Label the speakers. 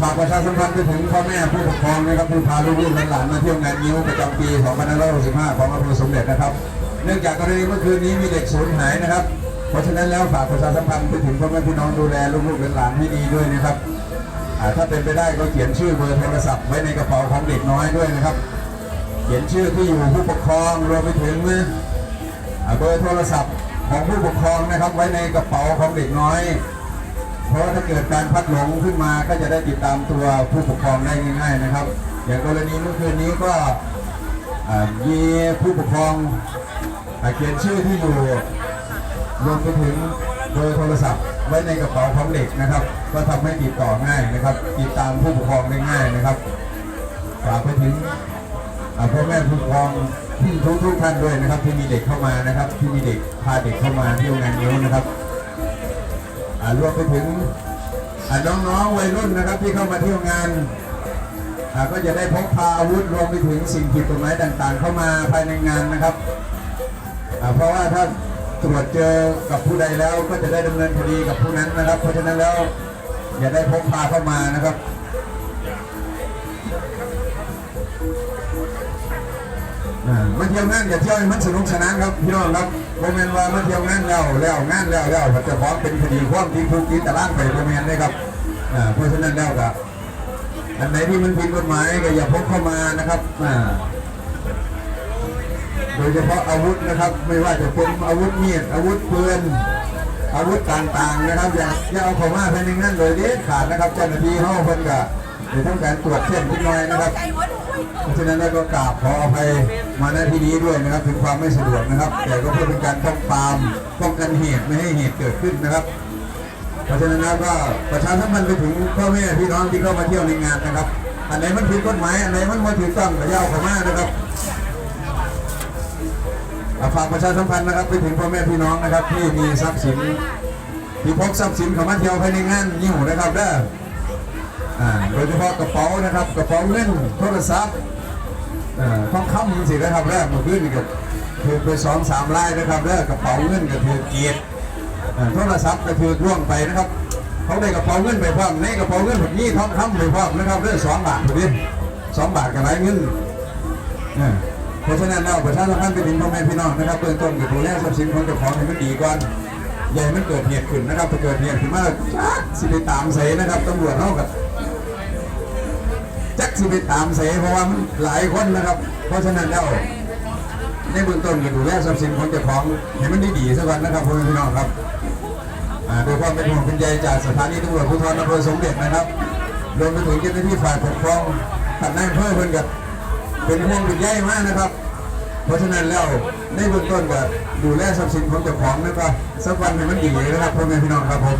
Speaker 1: ฝากประชาสัมพันธ์ไปถึงพ่อแม่ผู้ปกครองนะครับที่พาลูกๆหลานๆมาเที่ยวงานนิ้วประจำปี 2565 ของอำเภอสมเด็จนะครับ เนื่องจากกรณีเมื่อคืนนี้มีเด็กสูญหายนะครับ เพราะฉะนั้นแล้วฝากประชาสัมพันธ์ไปถึงพ่อแม่พี่น้องดูแลลูกๆหลานๆให้ดีด้วยนะครับถ้าเป็นไปได้ก็เขียนชื่อเบอร์โทรศัพท์ไว้ในกระเป๋าของเด็กน้อยด้วยนะครับ เขียนชื่อที่อยู่ผู้ปกครองรวมไปถึงเบอร์โทรศัพท์ของผู้ปกครองนะครับไว้ในกระเป๋าของเด็กน้อย เพราะถ้าเกิดการพัดหลงขึ้นมาก็จะได้ติดตามตัวผู้ปกครองได้ง่ายๆนะครับ อย่างกรณีเมื่อคืนนี้ก็มีผู้ปกครองเขียนชื่อที่อยู่รวมไปถึงเบอร์โทรศัพท์ไว้ในกระเป๋าของเด็กนะครับ ก็ทำให้ติดต่อง่ายนะครับ ติดตามผู้ปกครองได้ง่ายนะครับฝากไปถึงพ่อแม่ผู้ปกครองที่ทุกทุกท่านด้วยนะครับ ที่มีเด็กเข้ามานะครับ ที่มีเด็กพาเด็กเข้ามาเที่ยวงานนิ้วนะครับ รวมไปถึงน้องๆวัยรุ่นนะครับที่เข้ามาเที่ยวงานก็จะได้พกพาอาวุธรวมไปถึงสิ่งผิดกฎหมายต่างๆ เข้ามาภายในงานนะครับ เพราะว่าถ้าตรวจเจอกับผู้ใดแล้วก็จะได้ดำเนินคดีกับผู้นั้นนะครับ เพราะฉะนั้นแล้วอย่าได้พกพาเข้ามานะครับ มาเที่ยวงานอย่าเที่ยวให้มันสนุกสนานครับพี่น้องครับโมเมนว่ามาเที่ยวงานแล้วแล้วงานแล้วแล้วมันจะฟ้องเป็นคดีความที่คุกที่ตารางไปโมเมนเลยครับเพราะฉะนั้นแล้วครับอันไหนที่มันผิดกฎหมายก็อย่าพกเข้ามานะครับโดยเฉพาะอาวุธนะครับ ไม่ว่าจะเป็นอาวุธมีดอาวุธปืนอาวุธต่างๆนะครับอย่าอย่าเอาเข้ามาภายในงานโดยเด็ดขาดนะครับเจ้าหน้าที่เขาเพิ่นก็เดี๋ยวต้องการตรวจเข้มนิดหน่อยนะครับ เพราะฉะนั้นเราก็กราบขออภัยมาณที่นี้ด้วยนะครับ ถึงความไม่สะดวกนะครับ แต่ก็เพื่อเป็นการป้องปรามป้องกันเหตุไม่ให้เหตุเกิดขึ้นนะครับ เพราะฉะนั้นก็ประชาสัมพันธ์ไปถึงพ่อแม่พี่น้องที่เข้ามาเที่ยวในงานนะครับ อันไหนมันผิดกฎหมายอันไหนมันไม่ถูกต้องก็ย่าเอาเข้ามานะครับฝากประชาสัมพันธ์นะครับไปถึงพ่อแม่พี่น้องนะครับที่มีทรัพย์สินที่พกทรัพย์สินเข้ามาเที่ยวภายในงานยิ่งนะครับเด้อ โดยเฉพาะกระเป๋านะครับกระเป๋าเงินโทรศัพท์อ่าทองคำสินะครับแรกเมื่อคืนนี่ก็ถือไปสองสามลายนะครับแล้วกระเป๋าเงินก็ถือเกียรติอ่าโทรศัพท์ก็ถือร่วงไปนะครับเขาได้กระเป๋าเงินไปพร้อมในกระเป๋าเงินแบบนี้ทองคำไปพร้อมนะครับเรื่องสองบาทพอดีสองบาทกับไรเงินอ่าเพราะฉะนั้นเราประชาสัมพันไปถึงพ่อแม่พี่น้องนะครับเบื้องต้นกับดูแลทรัพย์สินของเจ้าของให้มันดีก่อนอย่าให้มันเกิดเหตุขึ้นนะครับถ้าเกิดเหตุขึ้นมาจักสิไปตามเสนะครับตำรวจเขากับ จักสิไปตามเสเพราะว่ามันหลายคนนะครับ เพราะฉะนั้นแล้วในเบื้องต้นก็ดูแลทรัพย์สินของเจ้าของให้มันดีๆสักวันนะครับพ่อพี่น้องครับโดยความเป็นห่วงเป็นใยจากสถานีตำรวจภูธรอำเภอสมเด็จนะครับรวมไปถึงเจ้าหน้าที่ฝ่ายปกครองท่านนายอำเภอเพิ่อนกับเป็นห่วงเป็นใยมากนะครับ เพราะฉะนั้นแล้วในเบื้องต้นก็ดูแลทรัพย์สินของเจ้าของนะครับสักวันให้มันดีนะครับพ่อแม่พี่น้องครับผม